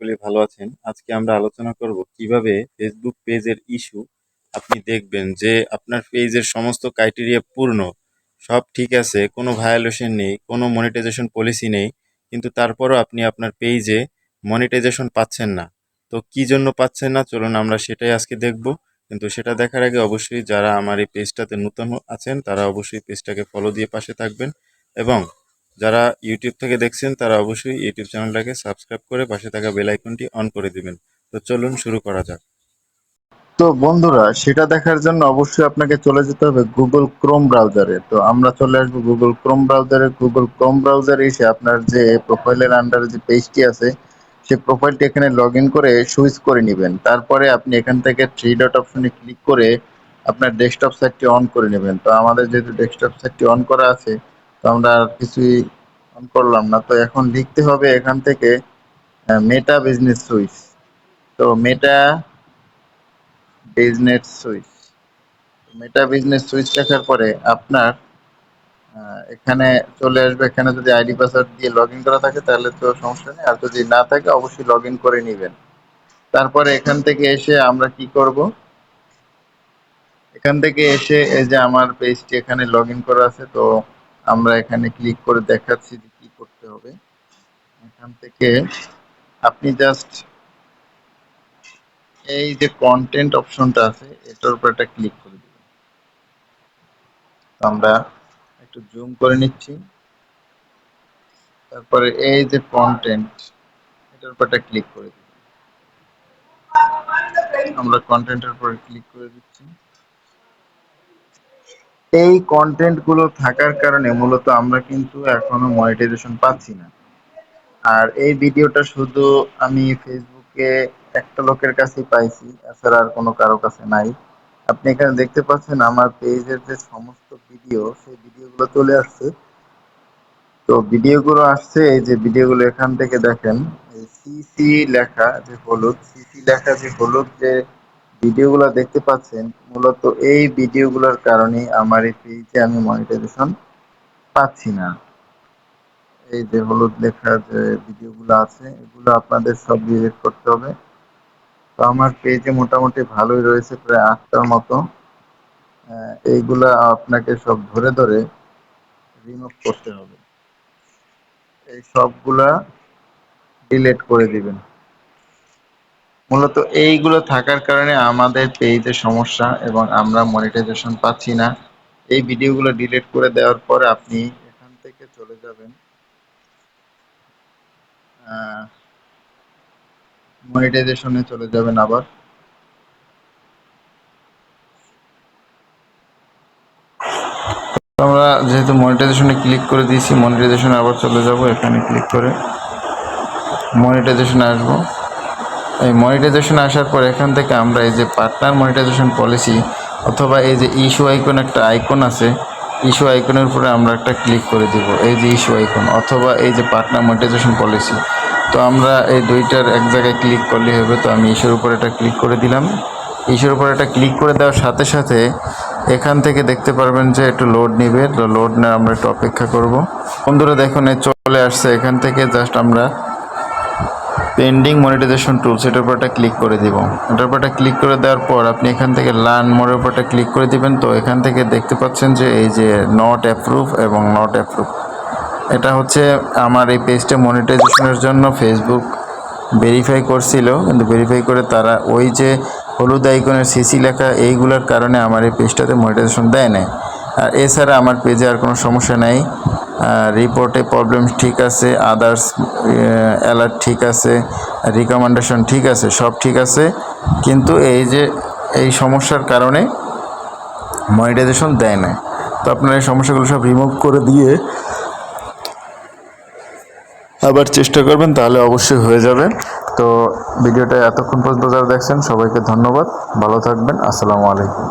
সকলেই ভালো আছেন। আজকে আমরা আলোচনা করব কীভাবে ফেসবুক পেজের ইস্যু আপনি দেখবেন যে আপনার পেজের সমস্ত ক্রাইটেরিয়া পূর্ণ। সব ঠিক আছে, কোনো ভায়োলেশন নেই, কোনো মনিটাইজেশন পলিসি নেই, কিন্তু তারপরও আপনি আপনার পেজে মনিটাইজেশন পাচ্ছেন না। তো কি জন্য পাচ্ছেন না? চলুন আমরা সেটাই আজকে দেখব। কিন্তু সেটা দেখার আগে অবশ্যই যারা আমার এই পেজটাতে নতুন আছেন, তারা অবশ্যই পেজটাকে ফলো দিয়ে পাশে থাকবেন এবং যারা ইউটিউব থেকে দেখছেন, তারা অবশ্যই ইউটিউব চ্যানেলটাকে সাবস্ক্রাইব করে পাশে থাকা বেল আইকনটি অন করে দিবেন। তো চলুন শুরু করা যাক। তো বন্ধুরা, সেটা দেখার জন্য অবশ্যই আপনাকে চলে যেতে হবে গুগল ক্রোম ব্রাউজারে তো আমরা চলে আসব গুগল ক্রোম ব্রাউজারে গুগল ক্রোম ব্রাউজারে এসে আপনার যে প্রোফাইলের আন্ডারে যে পেজটি আছে, সেই প্রোফাইলটি এখানে লগ ইন করে সুইচ করে নেবেন। তারপরে আপনি এখান থেকে থ্রি ডট অপশনে ক্লিক করে আপনার ডেস্কটপ সাইটটি অন করে নেবেন। তো আমাদের যেহেতু ডেস্কটপ সাইটটি অন করা আছে তো আমরা আর কিছুই করলাম না। তো এখন লিখতে হবে এখান থেকে মেটা বিজনেস সুইচ তো Meta business switch Meta business switch লেখার পরে আপনার এখানে চলে আসবে, এখানে যদি আইডি, পাসওয়ার্ড দিয়ে লগ ইন করা থাকে তাহলে তো সমস্যা নেই। আর যদি না থাকে, অবশ্যই লগ ইন করে নেবেন। তারপরে এখান থেকে এসে আমরা কি করব? এখান থেকে এসে এই যে আমার পেজটি এখানে লগ ইন করা আছে, তো আমরা এখানে ক্লিক করে দেখাচ্ছি যে কি করতে হবে। এখান থেকে আপনি জাস্ট এই যে কন্টেন্ট অপশনটা আছে, এটার উপর একটা ক্লিক করে দিবেন। আমরা একটু জুম করে নিচ্ছি। তারপরে এই যে কন্টেন্ট এটার উপর একটা ক্লিক করে দিবেন। আমরা কন্টেন্টের উপর ক্লিক করে দিচ্ছি। এই কন্টেন্টগুলো থাকার কারণে মূলত আমরা কিন্তু এখনও মনিটাইজেশন পাচ্ছি না। আর এই ভিডিওটা শুধু আমি ফেসবুকে একটা লোকের কাছেই পাইছি, এছাড়া আর কোনো কারও কাছে নাই। আপনি এখানে দেখতে পাচ্ছেন আমার পেজের যে সমস্ত ভিডিও সেই ভিডিওগুলো চলে আসছে। তো ভিডিওগুলো আসছে, এই যে ভিডিওগুলো এখান থেকে দেখেন সিসি লেখা যে হলুদ সিসি লেখা যে হলুদ যে ভিডিওগুলো দেখতে পাচ্ছেন, মূলত এই ভিডিওগুলোর কারণে আমার এই পেজে আমি মনিটাইজেশন পাচ্ছি না। এই যে হলুদ লেখা যে ভিডিওগুলো আছে, এগুলো আপনাদের সব ডিলিট করতে হবে। তো আমার পেজে মোটামুটি ভালোই রয়েছে, প্রায় আটটার মতো। এইগুলা আপনাকে সব ধরে ধরে রিমুভ করতে হবে। এই সবগুলা ডিলিট করে দিবেন। মূলত এইগুলো থাকার কারণে আমাদের পেজে সমস্যা এবং আমরা মনিটাইজেশন পাচ্ছি না। এই ভিডিওগুলো ডিলিট করে দেওয়ার পরে আপনি এখান থেকে চলে যাবেন। মনিটাইজেশনে চলে যাবেন আবার। আমরা যেহেতু মনিটাইজেশনে ক্লিক করে দিয়েছি মনিটাইজেশনে আবার চলে যাব, এখানে ক্লিক করে মনিটাইজেশনে আসব। মনিটাইজেশনে আসার পর এখান থেকে আমরা এই যে পার্টনার মনিটাইজেশন পলিসি অথবা এই যে ইস্যু আইকন একটা আইকন আছে ইস্যু আইকনের উপরে আমরা একটা ক্লিক করে দিব, এই যে ইস্যু আইকন অথবা এই যে পার্টনার মনিটাইজেশন পলিসি তো আমরা এই দুইটার এক জায়গায় ক্লিক করলে হবে, তো আমি ইস্যুর উপর একটা ক্লিক করে দিলাম। ইস্যুর উপর একটা ক্লিক করে দেওয়ার সাথে সাথে এখান থেকে দেখতে পারবেন যে একটু লোড নিবে, তো লোড না আমরা একটু অপেক্ষা করব। বন্ধুরা দেখুন, এই চলে আসছে। এখান থেকে জাস্ট আমরা পেন্ডিং মনিটাইজেশন টুলস এটার উপর একটা ক্লিক করে দিব। এটার উপর একটা ক্লিক করে দেওয়ার পর আপনি এখান থেকে লার্ন মোডের উপর একটা ক্লিক করে দিবেন। তো এখান থেকে দেখতে পাচ্ছেন যে এই যে নট অ্যাপ্রুভ এবং নট অ্যাপ্রুভ এটা হচ্ছে আমার এই পেজটা মনিটাইজেশনের জন্য ফেসবুক ভেরিফাই করছিল। কিন্তু ভেরিফাই করে তারা ওই যে হলুদ আইকনের সিসি লেখা এইগুলোর কারণে আমার এই পেজটাতে মনিটাইজেশন দেয় না আর এছাড়া আমার পেজে আর কোনো সমস্যা নেই। রিপোর্টে প্রবলেম ঠিক আছে আদার্স অ্যালার্ট ঠিক আছে রিকমেন্ডেশন ঠিক আছে, সব ঠিক আছে। কিন্তু এই যে, এই সমস্যার কারণে মনিটাইজেশন দেয় না। তো আপনারা এই সমস্যাগুলো সব রিমুভ করে দিয়ে আবার চেষ্টা করবেন, তাহলে অবশ্যই হয়ে যাবে। তো ভিডিওটা এতক্ষণ পর্যন্ত যারা দেখছেন, সবাইকে ধন্যবাদ। ভালো থাকবেন। আসসালামু আলাইকুম।